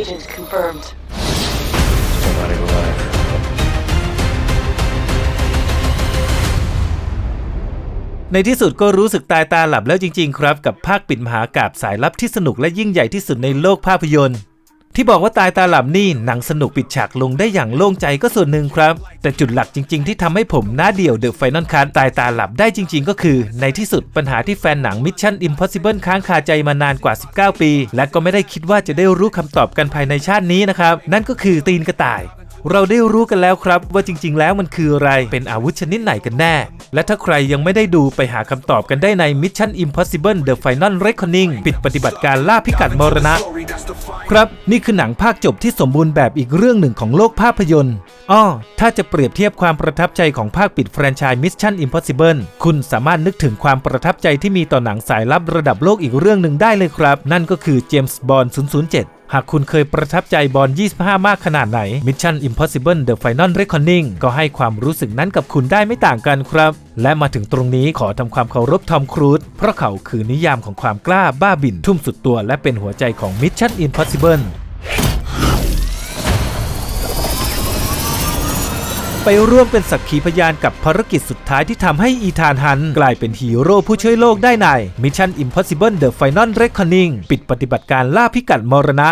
Agent confirmed. อะไรก็ได้ในที่สุดก็รู้สึกตายตาหลับแล้วจริง ๆ ครับ กับภาคปิดมหากาบสายลับที่สนุกและยิ่งใหญ่ที่สุดในโลกภาพยนตร์ ที่บอกว่าตายตาหลับนี่หนังสนุกปิดฉากลงได้อย่างโล่งใจก็ส่วนหนึ่งครับ แต่จุดหลักจริง ๆ ที่ทำให้ผมหน้าเดี่ยวเดอะไฟนอลคัทตายตาหลับได้จริง ๆ ก็คือ ในที่สุดปัญหาที่แฟนหนังมิชชั่นอิมพอสิเบิลค้างคาใจมานานกว่า 19 ปี และก็ไม่ได้คิดว่าจะได้รู้คำตอบกันภายในชาตินี้นะครับ นั่นก็คือตีนกระต่าย เราได้รู้กันแล้วครับว่าจริง ๆ แล้วมันคืออะไร เป็นอาวุธชนิดไหนกันแน่ และถ้าใครยังไม่ได้ดูไปหาคำตอบกันได้ใน Mission Impossible The Final Reckoning ปิดปฏิบัติการล่าพิกัดมรณะ ครับนี่คือหนังภาคจบที่สมบูรณ์แบบอีกเรื่องหนึ่งของโลกภาพยนตร์อ้อถ้าจะเปรียบเทียบความประทับใจของภาคปิดแฟรนไชส์ Mission Impossible คุณสามารถนึกถึงความประทับใจที่มีต่อหนังสายลับระดับโลกอีกเรื่องหนึ่งได้เลยครับ นั่นก็คือ James Bond 007 หากคุณเคยประทับใจบอล 25 มากขนาดไหน Mission Impossible The Final Reckoning ก็ให้ความรู้สึกนั้นกับคุณได้ไม่ต่างกันครับ และมาถึงตรงนี้ขอทำความเคารพทอมครูซเพราะเขาคือนิยามของความกล้าบ้าบิ่นทุ่มสุดตัว และเป็นหัวใจของ Mission Impossible ไปร่วมเป็นสักขีพยานกับภารกิจสุดท้ายที่ทำให้อีธานฮัน กลายเป็นฮีโร่ผู้ช่วยโลกได้ใน Mission Impossible The Final Reckoning ปิดปฏิบัติการล่าพิกัดมรณะ